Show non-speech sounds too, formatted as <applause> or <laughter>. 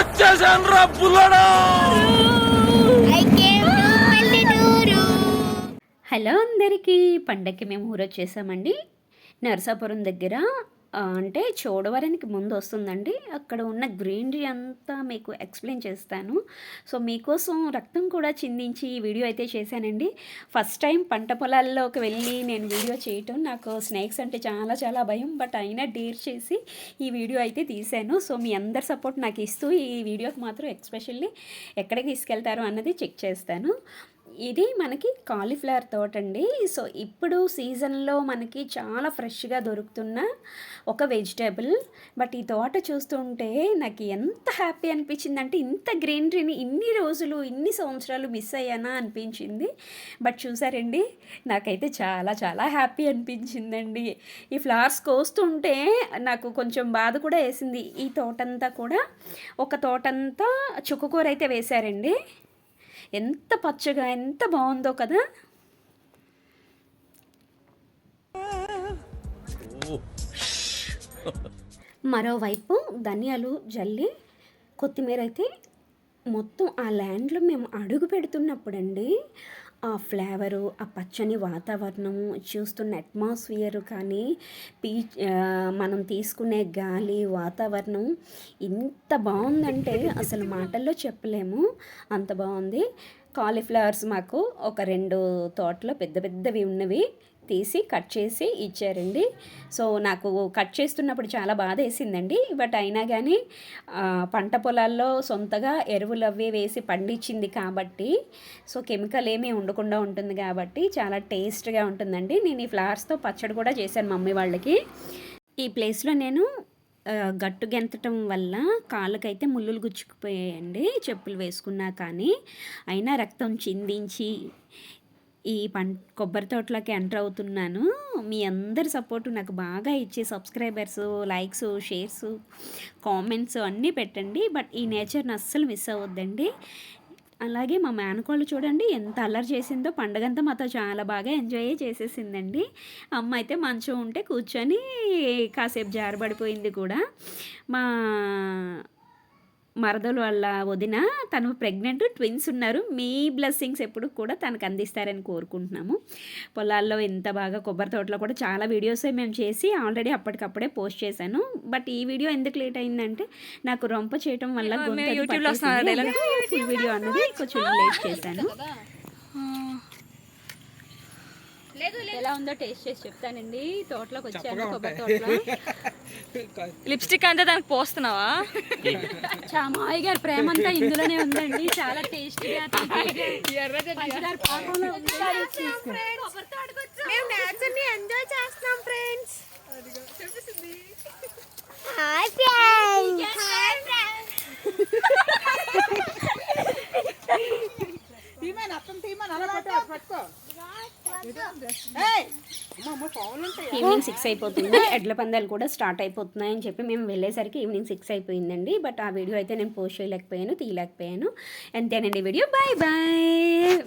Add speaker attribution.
Speaker 1: వచ్చేసాను రా బుల్లడా.
Speaker 2: హలో అందరికీ పండక్కి మేము ఊరొచ్చేసామండి. నరసాపురం దగ్గర అంటే చోడవరానికి ముందు వస్తుందండి. అక్కడ ఉన్న గ్రీనరీ అంతా మీకు ఎక్స్ప్లెయిన్ చేస్తాను. సో మీకోసం రక్తం కూడా చిందించి ఈ వీడియో అయితే చేశానండి. ఫస్ట్ టైం పంట పొలాల్లోకి వెళ్ళి నేను వీడియో చేయటం నాకు స్నేక్స్ అంటే చాలా చాలా భయం. బట్ అయినా డేర్ చేసి ఈ వీడియో అయితే తీశాను. సో మీ అందరి సపోర్ట్ నాకు ఇస్తూ ఈ వీడియోకి మాత్రం ఎక్స్పెషల్లీ ఎక్కడికి తీసుకెళ్తారు అన్నది చెక్ చేస్తాను. ఇది మనకి కాలీఫ్లవర్ తోట అండి సో ఇప్పుడు సీజన్లో మనకి చాలా ఫ్రెష్గా దొరుకుతున్న ఒక వెజిటేబుల్ బట్ ఈ తోట చూస్తుంటే నాకు ఎంత హ్యాపీ అనిపించింది అంటే ఇంత గ్రీనరీని ఇన్ని రోజులు ఇన్ని సంవత్సరాలు మిస్ అయ్యానా అనిపించింది. బట్ చూసారండి నాకైతే చాలా చాలా హ్యాపీ అనిపించిందండి. ఈ ఫ్లవర్స్ కోస్తుంటే నాకు కొంచెం బాధ కూడా వేసింది. ఈ తోటంతా కూడా ఒక తోటంతా చుక్కకూర అయితే వేశారండి ఎంత పచ్చగా ఎంత బాగుందో కదా. మరోవైపు ధనియాలు జల్లి కొత్తిమీర అయితే మొత్తం ఆ ల్యాండ్లో మేము అడుగు పెడుతున్నప్పుడండి ఆ ఫ్లేవరు ఆ పచ్చని వాతావరణం చూస్తున్న అట్మాస్ఫియర్ కానీ పీ మనం తీసుకునే గాలి వాతావరణం ఇంత బాగుందంటే అసలు మాటల్లో చెప్పలేము. అంత బాగుంది. కాలీఫ్లవర్స్ మాకు ఒక రెండు తోటలో పెద్ద పెద్దవి ఉన్నవి తీసి కట్ చేసి ఇచ్చారండి. సో నాకు కట్ చేస్తున్నప్పుడు చాలా బాధ వేసిందండి. బట్ అయినా కానీ పంట పొలాల్లో సొంతగా ఎరువులు అవి వేసి పండించింది కాబట్టి సో కెమికల్ ఏమీ ఉండకుండా ఉంటుంది కాబట్టి చాలా టేస్ట్గా ఉంటుందండి. నేను ఈ ఫ్లవర్స్తో పచ్చడి కూడా చేశాను మమ్మీ వాళ్ళకి. ఈ ప్లేస్లో నేను గట్టు గెంతటం వల్ల కాళ్ళకైతే ముళ్ళులు గుచ్చుకుపోయాయండి. చెప్పులు వేసుకున్నా కానీ అయినా రక్తం చిందించి ఈ పం కొబ్బరి తోటలోకి ఎంటర్ అవుతున్నాను. మీ అందరి సపోర్ట్ నాకు బాగా ఇచ్చి సబ్స్క్రైబర్స్ లైక్స్ షేర్స్ కామెంట్స్ అన్నీ పెట్టండి. బట్ ఈ నేచర్ని అస్సలు మిస్ అవ్వద్దండి. అలాగే మా మేనకోళ్ళు చూడండి ఎంత అల్లరి చేసిందో పండగంతా మాతో చాలా బాగా ఎంజాయ్ చేసేసిందండి. అమ్మ అయితే మంచం ఉంటే కూర్చొని కాసేపు జారబడిపోయింది కూడా. మా మరదలు వాళ్ళ వదిన తను ప్రెగ్నెంట్ ట్విన్స్ ఉన్నారు. మీ బ్లెస్సింగ్స్ ఎప్పుడు కూడా తనకు అందిస్తారని కోరుకుంటున్నాము. పొలాల్లో ఎంత బాగా కొబ్బరి తోటలో కూడా చాలా వీడియోస్ మేము చేసి ఆల్రెడీ అప్పటికప్పుడే పోస్ట్ చేశాను. బట్ ఈ వీడియో ఎందుకు లేట్ అయిందంటే నాకు రొంప చేయటం వల్ల వీడియో అన్నది కొంచెం లేట్ చేశాను. ఎలా ఉందో టేస్ట్ చేసి చెప్తానండి. తోటలోకి వచ్చాను కొబ్బరి తోటలో. <laughs>
Speaker 3: లిప్స్టిక్ అంతా దానికి పోస్తున్నావా?
Speaker 2: చా మావయ్య గారి ప్రేమ అంతా ఇందులోనే ఉందండి. చాలా టేస్టీగా
Speaker 4: ఎంజాయ్ చేస్తున్నాం friends hi friends hi friends
Speaker 2: evening six అయిపోతుంది. ఎడ్ల పందాలు కూడా స్టార్ట్ అయిపోతున్నాయి అని చెప్పి మేము వెళ్ళేసరికి ఈవినింగ్ సిక్స్ అయిపోయిందండి. బట్ ఆ వీడియో అయితే నేను పోస్ట్ చేయలేకపోయాను తీయలేకపోయాను. అంతేనండి వీడియో. Bye bye!